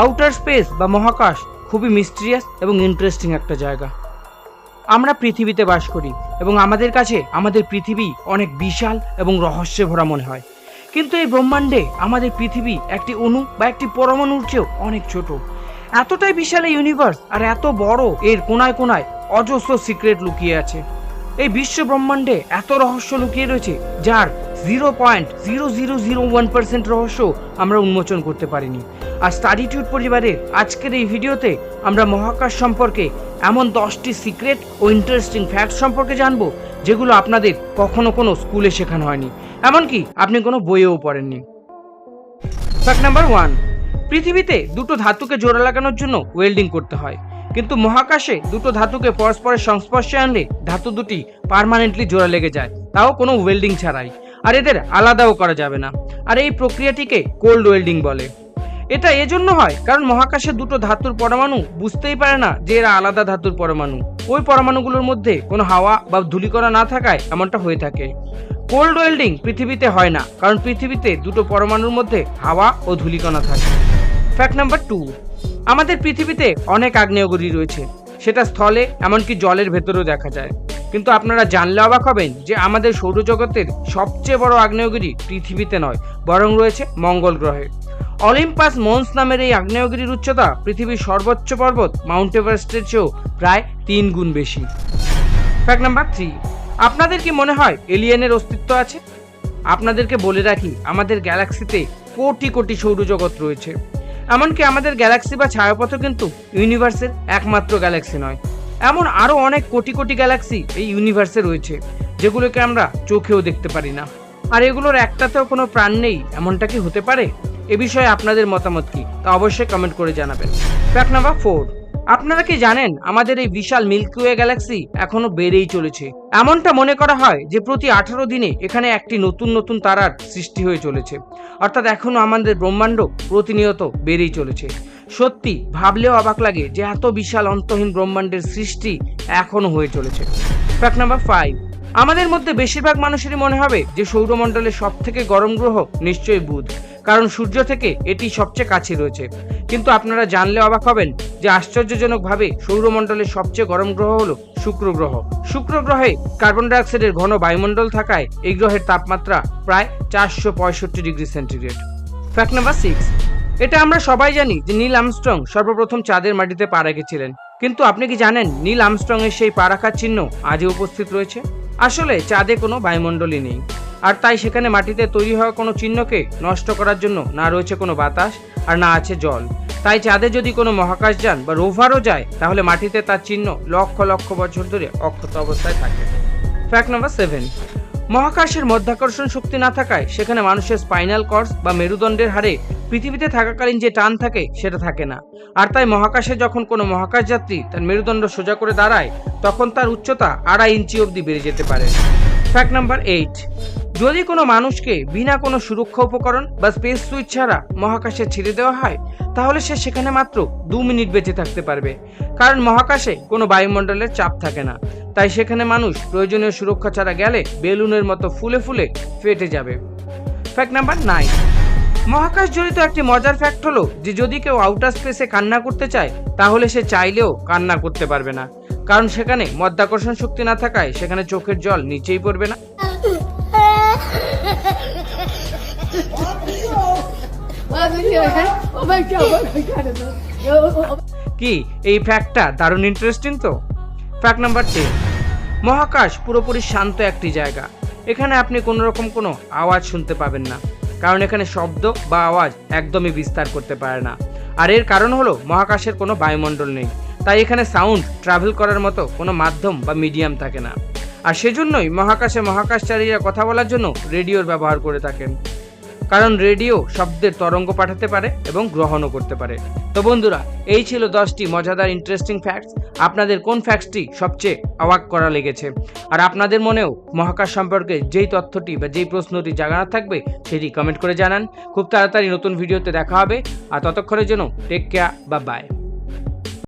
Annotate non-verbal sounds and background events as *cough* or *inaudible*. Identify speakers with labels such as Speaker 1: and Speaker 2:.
Speaker 1: Outer space বা মহাকাশ খুবই মিস্টিরিয়াস এবং ইন্টারেস্টিং একটা জায়গা। আমরা পৃথিবীতে বাস করি এবং আমাদের কাছে আমাদের পৃথিবী অনেক বিশাল এবং রহস্যে ভরা মনে হয়। কিন্তু এই ব্রহ্মাণ্ডে আমাদের পৃথিবী একটি অণু বা একটি পরমাণুর চেয়েও অনেক ছোট। এতটাই বিশাল এই ইউনিভার্স আর এত বড় এর কোনায় কোনায় অজস্র সিক্রেট লুকিয়ে আছে। এই বিশ্ব ব্রহ্মাণ্ডে এত রহস্য লুকিয়ে রয়েছে যার zero point zero zero zero one percent রহস্য আমরা উন্মোচন করতে পারিনি। আর স্টাডিটিউড পরিবারের আজকের এই ভিডিওতে আমরা মহাকাশ সম্পর্কে এমন দশটি সিক্রেট ও ইন্টারেস্টিং ফ্যাক্ট সম্পর্কে জানব, যেগুলো আপনাদের কখনো কোনো স্কুলে শেখানো হয়নি। এমনকি আপনি কোনো বইয়েও পড়েননি। ফ্যাক্ট নাম্বার ওয়ান, পৃথিবীতে দুটো ধাতুকে জোড়া লাগানোর জন্য ওয়েল্ডিং করতে হয়। কিন্তু মহাকাশে দুটো ধাতুকে পরস্পরের সংস্পর্শে আনলে ধাতু দুটি পার্মানেন্টলি জোড়া লেগে যায়, তাও কোনো ওয়েল্ডিং ছাড়াই। আর এদের আলাদাও করা যাবে না। আর এই প্রক্রিয়াটিকে কোল্ড ওয়েল্ডিং বলে। এটা এজন্য হয় কারণ মহাকাশে দুটো ধাতুর পরমাণু বুঝতেই পারে না যে এরা আলাদা ধাতুর পরমাণু। ওই পরমাণুগুলোর মধ্যে কোনো হাওয়া বা ধূলিকণা না থাকায় এমনটা হয়ে থাকে। কোল্ড ওয়েল্ডিং পৃথিবীতে হয় না, কারণ পৃথিবীতে দুটো পরমাণুর মধ্যে হাওয়া ও ধূলিকণা থাকে। ফ্যাক্ট নাম্বার টু আমাদের পৃথিবীতে অনেক আগ্নেয়গিরি রয়েছে। সেটা স্থলে, এমনকি জলের ভেতরেও দেখা যায়। কিন্তু আপনারা জানলে অবাক হবেন যে আমাদের সৌরজগতের সবচেয়ে বড় আগ্নেয়গিরি পৃথিবীতে নয়, বরং রয়েছে মঙ্গল গ্রহে অলিম্পাস মন্স নামের এই আগ্নেয়গিরির উচ্চতা পৃথিবীর সর্বোচ্চ পর্বত মাউন্ট এভারেস্টের চেয়েও প্রায় তিন গুণ বেশি। ফ্যাক্ট নাম্বার থ্রি আপনাদের কি মনে হয় এলিয়েনের অস্তিত্ব আছে? আপনাদেরকে বলে রাখি, আমাদের গ্যালাক্সিতে কোটি কোটি সৌরজগৎ রয়েছে। এমনকি আমাদের গ্যালাক্সি বা ছায়াপথও কিন্তু ইউনিভার্সের একমাত্র গ্যালাক্সি নয়। এমন আরও অনেক কোটি কোটি গ্যালাক্সি এই ইউনিভার্সে রয়েছে, যেগুলোকে আমরা চোখেও দেখতে পারি না। আর এগুলোর একটাতেও কোনো প্রাণ নেই, এমনটা কি হতে পারে? এ বিষয়ে আপনাদের মতামত কি? তা অবশ্যই কমেন্ট করে জানাবেন। ফ্যাক্ট নাম্বার ফোর আপনারা কি জানেন আমাদের এই বিশাল মিল্কি ওয়ে গ্যালাক্সি এখনও বেড়েই চলেছে? এমনটা মনে করা হয় যে প্রতি আঠারো দিনে এখানে একটি নতুন নতুন তারার সৃষ্টি হয়ে চলেছে। অর্থাৎ এখনও আমাদের ব্রহ্মাণ্ড প্রতিনিয়ত বেড়েই চলেছে। সত্যি ভাবলেও অবাক লাগে যে এত বিশাল অন্তহীন ব্রহ্মাণ্ডের সৃষ্টি এখনও হয়ে চলেছে। ফ্যাক্ট নাম্বার ফাইভ আমাদের মধ্যে বেশিরভাগ মানুষেরই মনে হবে যে সৌরমণ্ডলের সব থেকে গরম গ্রহ নিশ্চয়ই বুধ, কারণ সূর্য থেকে এটি সবচেয়ে কাছে রয়েছে। কিন্তু আপনারা জানলে অবাক হবেন যে আশ্চর্যজনকভাবে সৌরমণ্ডলের সবচেয়ে গরম গ্রহ হলো শুক্র গ্রহ। শুক্র গ্রহে কার্বন ডাইঅক্সাইডের ঘন বায়ুমণ্ডল থাকায় এই গ্রহের তাপমাত্রা প্রায় চারশো পঁয়ষট্টি degree centigrade. Fact number six এটা আমরা সবাই জানি যে নীল আমস্ট্রং সর্বপ্রথম চাঁদের মাটিতে পা রেখেছিলেন। কিন্তু আপনি কি জানেন নীল আমস্ট্রং এর সেই পা রাখার চিহ্ন আজও উপস্থিত রয়েছে? আসলে চাঁদে কোনো বায়ুমণ্ডলই নেই। আর তাই সেখানে মাটিতে তৈরি হওয়া কোনো চিহ্নকে নষ্ট করার জন্য না রয়েছে কোনো বাতাস আর না আছে জল। তাই চাঁদে যদি কোনো মহাকাশযান বা রোভারও যায়, তাহলে মাটিতে তার চিহ্ন লক্ষ লক্ষ বছর ধরে অক্ষত অবস্থায় থাকে। ফ্যাক্ট নাম্বার সেভেন মহাকাশের মধ্যাকর্ষণ শক্তি না থাকায় সেখানে মানুষের স্পাইনাল কর্স বা মেরুদণ্ডের হারে পৃথিবীতে থাকাকালীন যে টান থাকে, সেটা থাকে না। আর তাই মহাকাশে যখন কোনো মহাকাশ যাত্রী তার মেরুদণ্ড সোজা করে দাঁড়ায়, তখন তার উচ্চতা আড়াই ইঞ্চি অবধি বেড়ে যেতে পারে। ফ্যাক্ট নাম্বার এইট যদি কোনো মানুষকে বিনা কোনো সুরক্ষা উপকরণ বা স্পেস সুইচ ছাড়া মহাকাশে ছেড়ে দেওয়া হয়, তাহলে সে সেখানে মাত্র দু মিনিট বেঁচে থাকতে পারবে। কারণ মহাকাশে কোনো বায়ুমণ্ডলের চাপ থাকে না। তাই সেখানে মানুষ প্রয়োজনীয় সুরক্ষা ছাড়া গেলে বেলুনের মতো ফুলে ফুলে ফেটে যাবে। ফ্যাক্ট নাম্বার নাইন মহাকাশ জড়িত একটি মজার ফ্যাক্ট হলো যে যদি কেউ আউটার স্পেসে কান্না করতে চায় তাহলে সে চাইলেও কান্না করতে পারবে না। কারণ সেখানে মধ্যাকর্ষণ শক্তি না থাকায় সেখানে চোখের জল নিচেই পড়বে না। *laughs* কি এই ফ্যাক্টটা দারুণ ইন্টারেস্টিং তো? ফ্যাক্ট নাম্বার টেন মহাকাশ পুরোপুরি শান্ত একটি জায়গা। এখানে আপনি কোনো রকম কোনো আওয়াজ শুনতে পাবেন না। কারণ এখানে শব্দ বা আওয়াজ একদমই বিস্তার করতে পারে না। আর এর কারণ হলো মহাকাশের কোনো বায়ুমণ্ডল নেই। তাই এখানে সাউন্ড ট্রাভেল করার মতো কোনো মাধ্যম বা মিডিয়াম থাকে না। আর সেজন্যই মহাকাশে মহাকাশচারীরা কথা বলার জন্য রেডিওর ব্যবহার করে থাকেন। কারণ রেডিও শব্দের তরঙ্গ পাঠাতে পারে এবং গ্রহণও করতে পারে। তো বন্ধুরা, এই ছিল দশটি মজাদার ইন্টারেস্টিং ফ্যাক্টস আপনাদের কোন ফ্যাক্টসটি সবচেয়ে অবাক করা লেগেছে? আর আপনাদের মনেও মহাকাশ সম্পর্কে যেই তথ্যটি বা যেই প্রশ্নটি জাগানো থাকবে, সেটি কমেন্ট করে জানান। খুব তাড়াতাড়ি নতুন ভিডিওতে দেখা হবে। আর ততক্ষণের জন্য টেক কেয়ার বা বাই